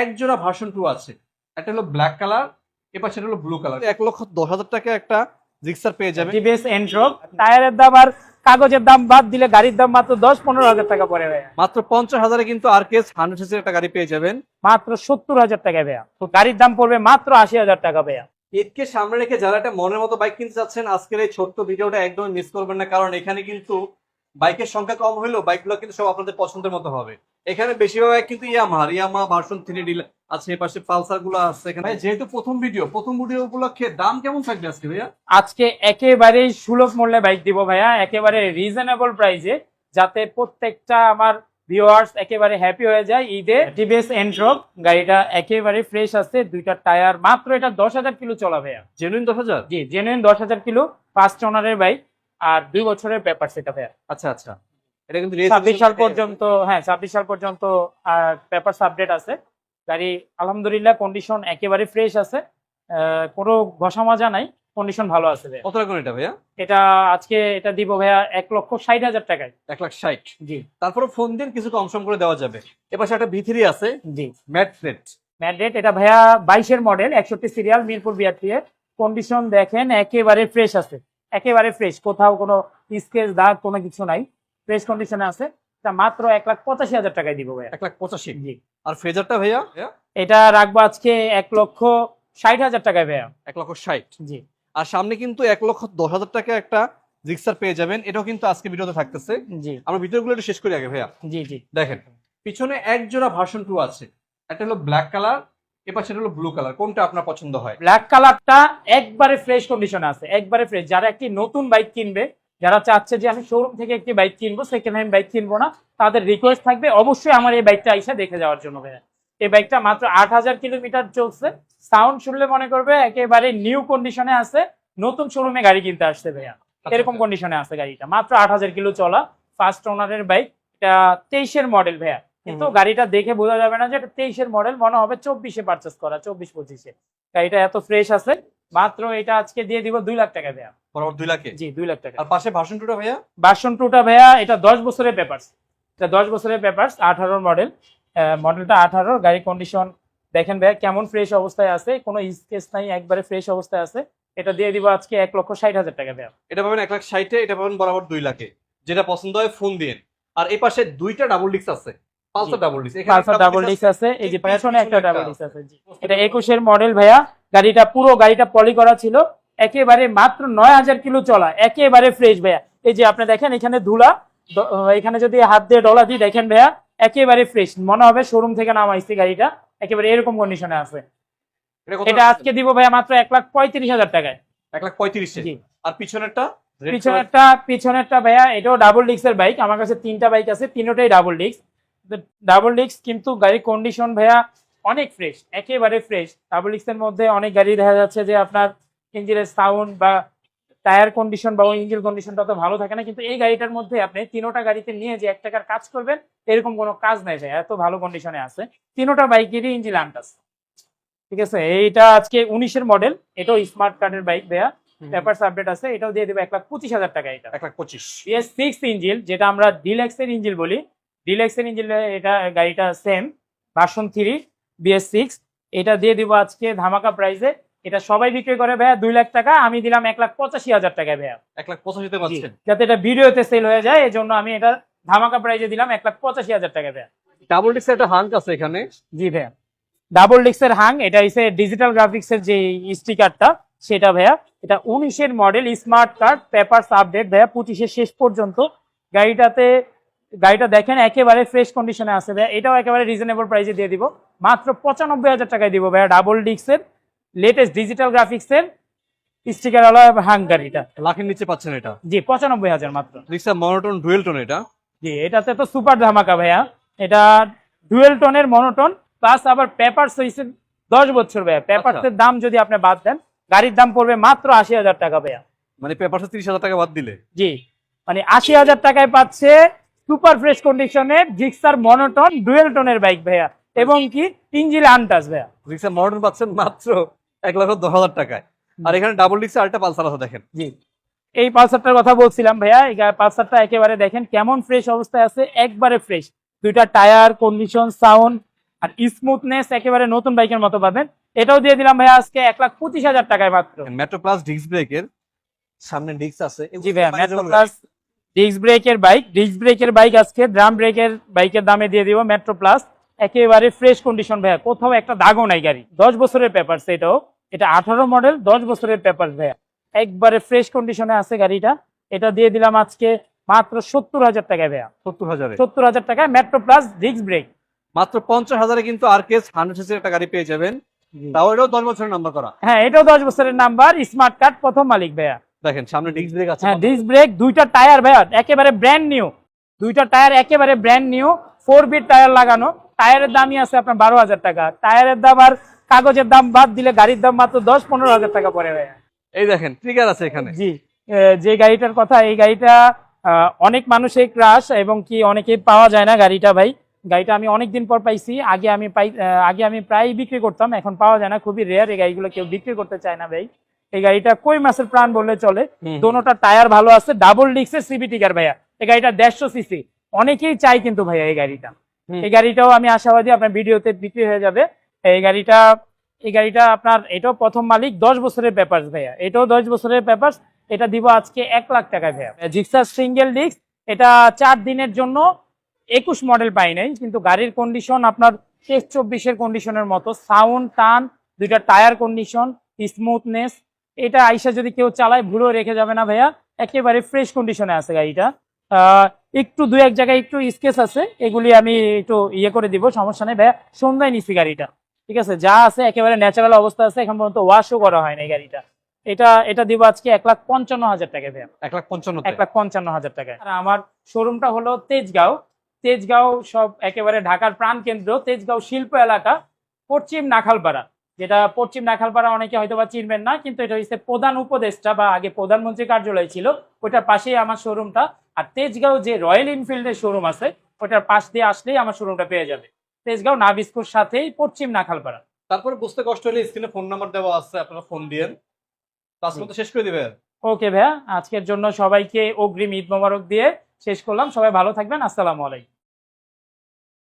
এক জোড়া version two আছে। একটা হলো ব্ল্যাক কালার এপাশে হলো ব্লু কালার এক লক্ষ দশ হাজার টাকা একটা জিক্সার পেয়ে যাবে। টিভিএস এন্ট্রোক টায়ারের দাম আর কাগজের দাম বাদ দিলে গাড়ির দাম মাত্র দশ পনেরো হাজার টাকা পড়ে ভাইয়া। মাত্র পঞ্চাশ হাজারে কিন্তু আর কেস হান্ড্রেড সিসির একটা গাড়ি পেয়ে যাবেন। মাত্র সত্তর হাজার টাকা ভাইয়া। তো গাড়ির দাম পড়বে মাত্র আশি হাজার টাকা ভাইয়া। ঈদকে সামনে রেখে যারা একটা মনের মতো বাইক কিনতে চাচ্ছেন আজকের এই ছোট্ট ভিডিওটা একদম মিস করবেন না কারণ এখানে কিন্তু বাইকের সংখ্যা কম হলেও বাইকগুলো কিন্তু সব আপনাদের পছন্দের মতো হবে। এখানে বেশিরভাগ কিন্তু ইয়ামার ইয়ামা ভার্সন থ্রি ডিল আছে এপাশে পালসারগুলো আছে এখানে। যেহেতু প্রথম ভিডিও প্রথম ভিডিও উপলক্ষে দাম কেমন থাকবে আজকে ভাইয়া? আজকে একেবারেই সুলভ মূল্যে বাইক দিব ভাইয়া একেবারে রিজনেবল প্রাইসে যাতে প্রত্যেকটা আমার ভিউয়ার্স একেবারে হ্যাপি হয়ে যায়। ঈদে টিভিএস এন্ট্রোক গাড়িটা একেবারে ফ্রেশ আছে দুইটা টায়ার মাত্র এটা দশ হাজার কিলো চলা ভাইয়া। জেনুইন দশ হাজার? জি জেনুইন দশ হাজার কিলো ফার্স্ট ওনারের বাইক আর দুই বছরের পেপার সেটা ভাইয়া আচ্ছা আচ্ছা। এটা কিন্তু ছাব্বিশ সাল পর্যন্ত হ্যাঁ ছাব্বিশ সাল পর্যন্ত পেপার আপডেট আছে। গাড়ি আলহামদুলিল্লাহ কন্ডিশন একেবারে ফ্রেশ আছে। কোনো ঘষা মাজা নাই কন্ডিশন ভালো আছে কত টাকা এটা ভাইয়া? এটা আজকে এটা দিব ভাইয়া এক লক্ষ ষাট হাজার টাকায়। এক লাখ ষাট। জি। তারপরে ফোন দিন কিছু কম সম করে দেওয়া যাবে। এপাশে একটা ভিথিরি আছে জি। ম্যাট প্লেট ম্যান্ডেট এটা ভাইয়া বাইশের মডেল একষট্টি সিরিয়াল মিরপুর এর। কন্ডিশন দেখেন একেবারে ফ্রেশ আছে। একেবারে ফ্রেশ কোথাও কোনো স্কেচ দাগ কোনো কিছু নাই। ফ্রেশ কন্ডিশনে আছে এটা মাত্র এক লাখ পঁচাশি হাজার টাকায় দিব ভাইয়া। এক লাখ পঁচাশি? জি। আর ফ্রেজারটা ভাইয়া? এটা রাখব আজকে এক লক্ষ ষাট হাজার টাকায় ভাইয়া। এক লক্ষ ষাট? জি। আর সামনে কিন্তু এক লক্ষ দশ হাজার টাকা একটা জিক্সার পেয়ে যাবেন এটাও কিন্তু আজকে ভিডিওতে থাকতেছে। জি। আমরা ভিডিওগুলো একটু শেষ করি আগে ভাইয়া। জি জি। দেখেন পিছনে এক জোড়া ভার্সন টু আছে। একটা হলো ব্ল্যাক কালার এপাশে হলো ব্লু কালার কোনটা আপনার পছন্দ হয়? ব্ল্যাক কালারটা একবারে ফ্রেশ কন্ডিশনে আছে একবারে ফ্রেশ যারা একটি নতুন বাইক কিনবে যারা চাচ্ছে যে আমি শোরুম থেকে একটি বাইক কিনবো সেকেন্ড হ্যান্ড বাইক কিনবো না তাদের রিকোয়েস্ট থাকবে অবশ্যই আমার এই বাইকটা আইসা দেখে যাওয়ার জন্য ভাইয়া। এই বাইকটা মাত্র আট হাজার কিলোমিটার চলছে। সাউন্ড শুনলে মনে করবে একেবারে নিউ কন্ডিশনে আছে নতুন শোরুমে গাড়ি কিনতে আসছে ভাইয়া। এরকম কন্ডিশনে আছে গাড়িটা। মাত্র আট হাজার কিলো চলা ফার্স্ট ওনারের বাইক এটা তেইশের মডেল ভাইয়া। কিন্তু গাড়িটা দেখে বোঝা যাবে না যে এটা তেইশের মডেল মনে হবে চব্বিশে পারচেস করা চব্বিশ পঁচিশে। গাড়িটা এত ফ্রেশ আছে মাত্র এটা আজকে দিয়ে দিব দুই লাখ টাকা ভাইয়া বরাবর দুই লাখে? জি দুই লাখ টাকা। আর পাশে ভার্সন টুটা ভাইয়া? ভার্সন টুটা ভাইয়া এটা দশ বছরের পেপার্স এটা দশ বছরের পেপার্স আঠারোর মডেল মডেলটা আঠারো গাড়ির কন্ডিশন দেখেন ভাইয়া কেমন ফ্রেশ অবস্থায় আছে কোনো স্কেচ নাই একবারে ফ্রেশ অবস্থায় আছে। এটা দিয়ে দিব আজকে এক লক্ষ ষাট হাজার টাকা ভাইয়া এটা পাবেন এক লাখ ষাটে এটা পাবেন বরাবর দুই লাখে। যেটা পছন্দ হয় ফোন দিন আর এই পাশে দুইটা ডাবল ডিস্ক আছে। পালসার জি। Double disc Pulsar double disc আছে। এই যে পেছনে একটা ডাবল ডিস্ক আছে জি। এটা একুশের মডেল ভাইয়া। গাড়িটা পুরো গাড়িটা পলি করা ছিল। একেবারে মাত্র নয় হাজার কিলো চলা। একেবারে ফ্রেশ ভাইয়া। এই যে আপনি দেখেন এখানে ধুলা। এখানে যদি হাত দিয়ে ডলা দিই দেখেন ভাইয়া একেবারে ফ্রেশ মনে হবে শোরুম থেকে নামাইছি গাড়িটা। একেবারে এরকম কন্ডিশনে আছে। এটা আজকে দিব ভাইয়া মাত্র এক লাখ পঁয়ত্রিশ হাজার টাকায়। এক লাখ পঁয়ত্রিশে আর পিছনেরটা? পিছনেরটা পিছনেরটা ভাইয়া এটাও ডাবল ডিস্কের বাইক আমার কাছে তিনটা বাইক আছে তিনটাই ডাবল ডিস্ক ডাবল ডিক্স কিন্তু গাড়ির কন্ডিশন ভাইয়া অনেক ফ্রেশ একেবারে ফ্রেশ ডাবল ডিস্কের মধ্যে অনেক গাড়ি দেখা যাচ্ছে যে আপনার ইঞ্জিনের সাউন্ড বা টায়ার কন্ডিশন বা ইঞ্জিন কন্ডিশনটা তো ভালো থাকে না। কিন্তু এই গাড়িটার মধ্যে আপনি তিনোটা গাড়িতে নিয়ে যে এক টাকার কাজ করবেন এরকম কোনো কাজ নাই ভাই এত ভালো কন্ডিশনে আছে। তিনোটা বাইকেরই ইঞ্জিন আনটাস ঠিক আছে? এইটা আজকে উনিশের মডেল এটাও স্মার্ট কার্ডের বাইক ভাইয়া। color। পেপারস আপডেট আছে এটাও দিয়ে দেবে এক লাখ পঁচিশ হাজার টাকা এটা। এক লাখ পঁচিশ। সিক্স ইঞ্জিল যেটা আমরা ডিলেক্স এর ইঞ্জিল বলি ডিলেক্স এর ইঞ্জিল এটা গাড়িটা same version three BS six এটা দিয়ে দিব আজকে ধামাকা প্রাইসে এটা সবাই বিক্রি করে ভাইয়া দুই লাখ টাকা আমি দিলাম এক লাখ পঁচাশি হাজার টাকা ভাইয়া। এক লাখ পঁচাশিতে পাচ্ছেন। যাতে এটা ভিডিওতে সেল হয়ে যায় এই জন্য আমি এটা ধামাকা প্রাইসে দিলাম এক লাখ পঁচাশি হাজার টাকা ভাইয়া। ডাবল ডিস্ক একটা হাঙ্ক আছে এখানে। জি ভাইয়া। ডাবল ডিস্কের হাং এটা হচ্ছে ডিজিটাল গ্রাফিক্সের যে স্টিকারটা সেটা ভাইয়া। এটা উনিশের model smart card papers update ভাইয়া পঁচিশের শেষ পর্যন্ত। গাড়িটাতে গাড়িটা দেখেন একেবারে ফ্রেশ কন্ডিশনে আছে ভাইয়া। এটাও একেবারে রিজনেবল প্রাইসে দিয়ে দিব। মাত্র পঁচানব্বই হাজার টাকায় দিব ভাইয়া ডাবল ডিস্কের লেটেস্ট ডিজিটাল গ্রাফিক্সের স্টিকারওয়ালা হাং গাড়িটা লাখের নিচে পাচ্ছেন এটা? জি পঁচানব্বই হাজার মাত্র। রিক্সা মনোটন ডুয়েল টোন এটা। জি এটাতে তো সুপার ধামাকা ভাইয়া। এটা ডুয়েল টোনের মনোটন প্লাস আবার পেপারস হয়েছে দশ বছর ভাইয়া। পেপারসের দাম যদি আপনি বাদ দেন গাড়ির দাম পড়বে মাত্র আশি হাজার টাকা ভাইয়া। মানে পেপারসে তিরিশ হাজার টাকা বাদ দিলে? জি মানে আশি হাজার টাকায় পাচ্ছে সুপার ফ্রেশ কন্ডিশনের জিক্সার মনোটন ডুয়েল টোনের বাইক ভাইয়া। এবং কি ইঞ্জিল আনটাস ভাইয়া। রিক্সা মনোটন পাচ্ছেন মাত্র এক লক্ষ দশ হাজার টাকায়। আর এখানে ডাবল ডিস্ক আরেকটা পালসার আছে দেখেন। জি। এই পালসারটার কথা বলছিলাম ভাইয়া এই পালসারটা একেবারে দেখেন কেমন ফ্রেশ অবস্থায় আছে একবারে ফ্রেশ। দুইটা টায়ার কন্ডিশন সাউন্ড আর স্মুথনেস একেবারে নতুন বাইকের মতো পাবেন। এটাও দিয়ে দিলাম ভাইয়া আজকে এক লাখ পঁচিশ হাজার টাকায় মাত্র। মেট্রো প্লাস ডিস্ক ব্রেকের সামনে ডিস্ক আছে। জি ভাইয়া মেট্রো প্লাস ডিস্ক ব্রেকের বাইক ডিস্ক ব্রেকের বাইক আজকে ড্রাম ব্রেকের বাইকের দামে দিয়ে দিব মেট্রো প্লাস একেবারে ফ্রেশ কন্ডিশন ভাইয়া কোথাও একটা দাগও নাই গাড়ি। দশ বছরের পেপার এটাও। এটা আঠারো মডেল দশ বছরের পেপার ভাইয়া। একবারে ফ্রেশ কন্ডিশনে আছে গাড়িটা। এটা দিয়ে দিলাম আজকে মাত্র সত্তর হাজার টাকায় ভাইয়া। সত্তর হাজার। সত্তর হাজার টাকায় মেট্রো প্লাস ডিস্ক ব্রেক মাত্র পঞ্চাশ হাজারে কিন্তু আর কেস হান্ড্রেড সিসির একটা গাড়ি পেয়ে যাবেন। তাও এটাও দশ বছরের নাম্বার করা। হ্যাঁ এটাও দশ বছরের নাম্বার স্মার্ট কার্ড প্রথম মালিক ভাইয়া। দেখেন সামনে ডিস্ক ব্রেক আছে হ্যাঁ ডিস্ক ব্রেক দুইটা টায়ার ভাইয়া একেবারে ব্র্যান্ড নিউ দুইটা টায়ার একেবারে brand new four beat tyre লাগানো। টায়ারের দামই আছে আপনার বারো হাজার টাকা। টায়ারের দাম আর কাগজের দাম বাদ দিলে গাড়ির দাম মাত্র দশ পনেরো হাজার টাকা পড়ে ভাইয়া। এই দেখেন ট্রিগার আছে এখানে। জি যে গাড়িটার কথা এই গাড়িটা অনেক মানুষের ক্রাশ এবং কি অনেকে পাওয়া যায় না গাড়িটা ভাই। গাড়িটা আমি অনেক দিন পর পাইছি আগে আমি পাই আগে আমি প্রায় বিক্রি করতাম এখন পাওয়া যায় না খুবই রেয়ার এই গাড়িগুলো কেউ বিক্রি করতে চায় না ভাই। এই গাড়িটা কই মাসের প্রাণ বললে চলে? দোনোটা টায়ার ভালো আছে ডাবল ডিক্সের সিবি টিকার ভাইয়া। এই গাড়িটা দেড়শো সিসি অনেকেই চাই কিন্তু ভাইয়া এই গাড়িটা। এই গাড়িটাও আমি আশাবাদী আপনার ভিডিওতে বিক্রি হয়ে যাবে। এই গাড়িটা এই গাড়িটা আপনার এটাও প্রথম মালিক দশ বছরের পেপার ভাইয়া। এটাও দশ বছরের পেপার এটা দিব আজকে এক লাখ টাকায় ভাইয়া। জিক্সার সিঙ্গেল ডিস্ক এটা চার দিনের জন্য একুশ মডেল পাই নাই কিন্তু গাড়ির কন্ডিশন আপনার তেইশ চব্বিশের কন্ডিশনের মতো। সাউন্ড টান দুইটা টায়ার কন্ডিশন স্মুথনেস এটা আইসা যদি কেউ চালায় ভুলো রেখে যাবে না ভাইয়া। একেবারে ফ্রেশ কন্ডিশনে আছে গাড়িটা। আহ, একটু দু এক জায়গায় একটু স্কেচ আছে এগুলি আমি একটু ইয়ে করে দিব সমস্যা নেই ভাইয়া। সন্ধ্যায় নিছি গাড়িটা ঠিক আছে? যা আছে একেবারে ন্যাচারাল অবস্থা আছে এখন পর্যন্ত ওয়াশও করা হয় না এই গাড়িটা। এটা এটা দিব আজকে এক লাখ পঞ্চান্ন হাজার টাকা ভাইয়া। এক লাখ পঞ্চান্ন এক লাখ পঞ্চান্ন হাজার টাকা। আর আমার শোরুমটা হলো তেজগাঁও। তেজগাঁও সব একেবারে ঢাকার প্রাণ কেন্দ্র তেজগাঁও শিল্প এলাকা পশ্চিম নাখালপাড়া। যেটা পশ্চিম নাখালপাড়া অনেকে হয়তো বা চিনবেন না কিন্তু এটা হচ্ছে প্রধান উপদেষ্টা বা আগে প্রধানমন্ত্রী কার্যালয় ছিল ওটার পাশেই আমার শোরুমটা। আর তেজগাঁও যে রয়্যাল এনফিল্ডের শোরুম আছে ওটার পাশ দিয়ে আসলেই আমার শোরুমটা পেয়ে যাবে। তেজগাঁও নাবিস্কুর সাথেই পশ্চিম নাখালপাড়া তারপরে বুঝতে কষ্ট হলে স্ক্রিনে ফোন নাম্বার দেওয়া আছে আপনারা ফোন দিয়েন। মতো শেষ করে দিবেন। ওকে ভাইয়া আজকের জন্য সবাইকে অগ্রিম ঈদ মোবারক দিয়ে শেষ করলাম। সবাই ভালো থাকবেন। আসসালামু আলাইকুম।